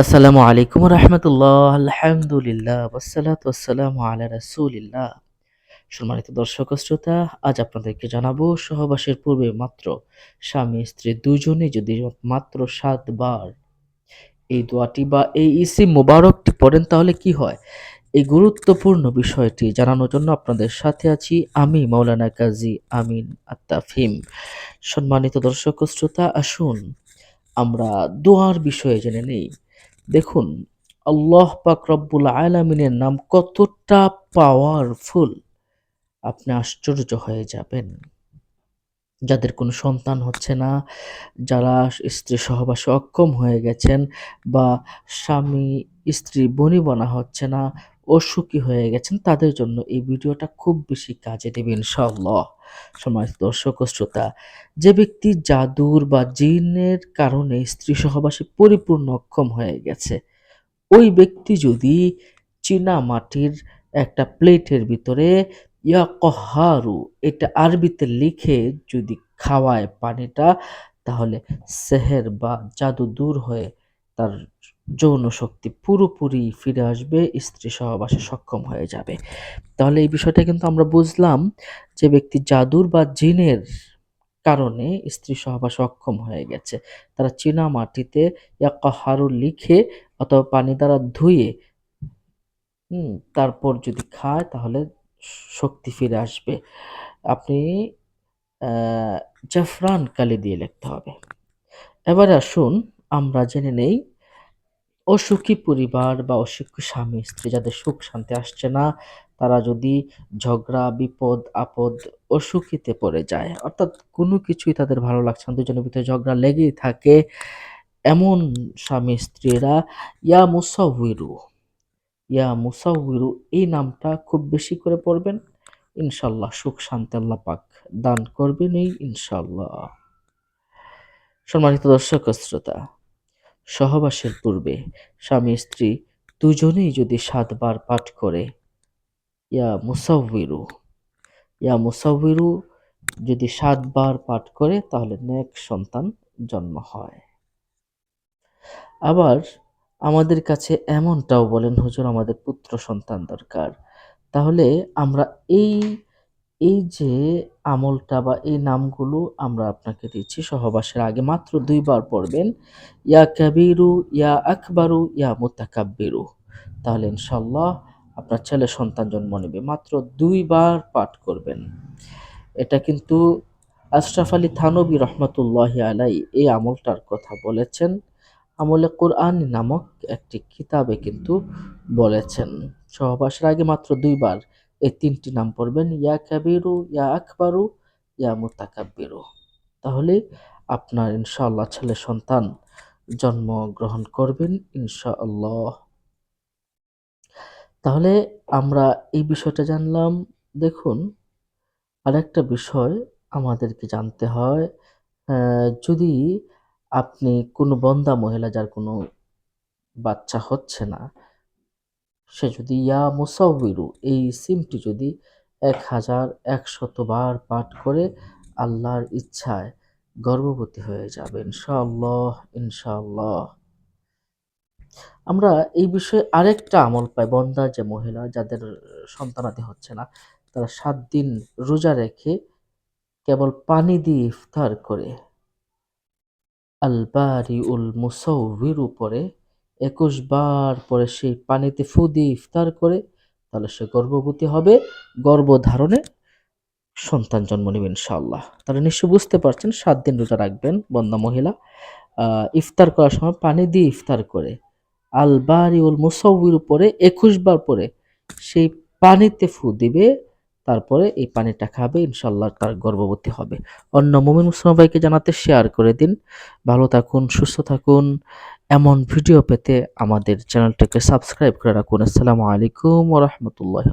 আসসালামু আলাইকুম রহমতুল্লাহ, আলহামদুলিল্লাহ ওয়াসালাত ওয়াসালামু আলা রাসূলিল্লাহ। সম্মানিত দর্শক শ্রোতা, আজ আপনাদেরকে জানাব সহবাসের পূর্বে মাত্র স্বামী স্ত্রী দুজনে যদি মাত্র সাতবার এই দোয়াটি বা এই ইসিম মোবারকটি পড়েন তাহলে কি হয়? এই গুরুত্বপূর্ণ বিষয়টি জানানোর জন্য আপনাদের সাথে আছি আমি মৌলানা কাজী আমিন আত্তাফিম সম্মানিত দর্শক শ্রোতা, আসুন আমরা দোয়ার বিষয়ে জেনে নেই। দেখুন, আল্লাহ পাক রব্বুল আলামিনের নাম কতটা পাওয়ারফুল আপনি আশ্চর্য হয়ে যাবেন। যাদের কোনো সন্তান হচ্ছে না, যারা স্ত্রী সহবাসে অক্ষম হয়ে গেছেন বা স্বামী, স্ত্রী বনিবনা হচ্ছে না অসুখী হয়ে গেছেন, তাদের জন্য এই ভিডিওটা খুব বেশি কাজে দেবে ইনশাআল্লাহ। সমাজ দর্শক ও শ্রোতা, যে ব্যক্তি জাদুর বা জিনের কারণে স্ত্রী সহবাসে পরিপূর্ণ অক্ষম হয়ে গেছে, ওই ব্যক্তি যদি চীনা মাটির একটা প্লেটের ভিতরে, ইয়া কহারু, এটা আরবিতে লিখে যদি খাওয়ায় পানিটা, তাহলে সেহের বা জাদু দূর হয়ে তার যৌন শক্তি পুরোপুরি ফিরে আসবে, স্ত্রী সহবাসে সক্ষম হয়ে যাবে। তাহলে এই বিষয়টা কিন্তু আমরা বুঝলাম যে ব্যক্তি জাদুর বা জিনের কারণে স্ত্রী সহবাস অক্ষম হয়ে গেছে। তারা চীনা মাটিতে ইয়াকাহারু লিখে অথবা পানি দ্বারা ধুয়ে তারপর যদি খায় তাহলে শক্তি ফিরে আসবে। আপনি জাফরান কালি দিয়ে লিখতে হবে। এবারে আসুন আমরা জেনে নেই অসুখী পরিবার বা অসুখী স্বামী, স্ত্রী যাদের সুখ শান্তি আসছে না, তারা যদি ঝগড়া, বিপদ, আপদ অসুখীতে পড়ে যায়, অর্থাৎ কোনো কিছুই তাদের ভালো লাগছে না, দুজনের ভিতরে ঝগড়া লেগেই থাকে, এমন স্বামী, স্ত্রীরা, ইয়া মুসাউইরু ইয়া মুসাউইরু, এই নামটা খুব বেশি করে পড়বেন। ইনশাল্লাহ সুখ শান্তি আল্লাহ পাক দান করবেন এই ইনশাল্লাহ। সম্মানিত দর্শক শ্রোতা সহবাসের পূর্বে স্বামী স্ত্রী দুজনেই যদি সাতবার পাঠ করে, ইয়া মুসাউিরু ইয়া মুসাউিরু যদি সাতবার পাঠ করে, তাহলে নেক সন্তান জন্ম হয়। আবার আমাদের কাছে এমনটাও বলেন, হুজুর, আমাদের পুত্র সন্তান দরকার। তাহলে আমরা এই এই যে আমলটা বা এই নামগুলো আমরা আপনাকে দিচ্ছি, সহবাসের আগে মাত্র দুইবার পড়বেন। ইয়া কাবিরু, ইয়া আকবারু, ইয়া মুতাকাব্বিরু। তাহলে ইনশাল্লাহ আপনার ছেলে সন্তান জন্ম নেবে। মাত্র দুইবার পাঠ করবেন। এটা কিন্তু আশরাফ আলী থানবী রহমতুল্লাহ আলাই এই আমলটার কথা বলেছেন। আমলে কোরআন নামক একটি কিতাবে কিন্তু বলেছেন। সহবাসের আগে মাত্র দুইবার এই তিনটি নাম পড়বেন, ইয়া কাবিরু, ইয়া আকবরু, ইয়া মুতাকাব্বিরু। তাহলে আপনার ইনশাআল্লাহ ছেলে সন্তান জন্ম গ্রহণ করবেন ইনশাআল্লাহ। তাহলে আমরা এই বিষয়টা জানলাম। দেখুন, আরেকটা বিষয় আমাদেরকে জানতে হয় যদি আপনি কোনো বন্দা মহিলা যার কোনো বাচ্চা হচ্ছে না সে যদি ইয়া মুসাউবিরু, এই সিমটি যদি এক হাজার একশতবার পাঠ করে আল্লাহর ইচ্ছায় গর্ভবতী হয়ে যাবে, ইনশাআল্লাহ ইনশাআল্লাহ। আমরা এই বিষয়ে আরেকটা আমল পাই বন্দা যে মহিলা, যাদের সন্তানাদি হচ্ছে না, তারা সাত দিন রোজা রেখে কেবল পানি দিয়ে ইফতার করে আলবারি উল মুসৌবির উপরে একুশ বার পরে সেই পানিতে ফু দিয়ে ইফতার করে, তাহলে সে গর্ভবতী হবে, গর্ভধারণে সন্তান জন্ম নেবে ইনশাআল্লাহ। তাহলে নিশ্চয় বুঝতে পারছেন, সাত দিন রোজা রাখবেন, বন্দা মহিলা। ইফতার করার সময় পানি দিয়ে ইফতার করে। আল বারি উল মুসৌবির উপরে একুশ বার পরে সেই পানিতে ফু দিবে, তারপরে এই পানিটা খাবে ইনশাল্লাহ তার গর্ভবতী হবে। অন্য মুমিন মুসলমান ভাইকে জানাতে শেয়ার করে দিন। ভালো থাকুন, সুস্থ থাকুন। এমন ভিডিও পেতে আমাদের চ্যানেলটাকে সাবস্ক্রাইব করে রাখুন। আসসালামু আলাইকুম ওরহমতুল্লাহ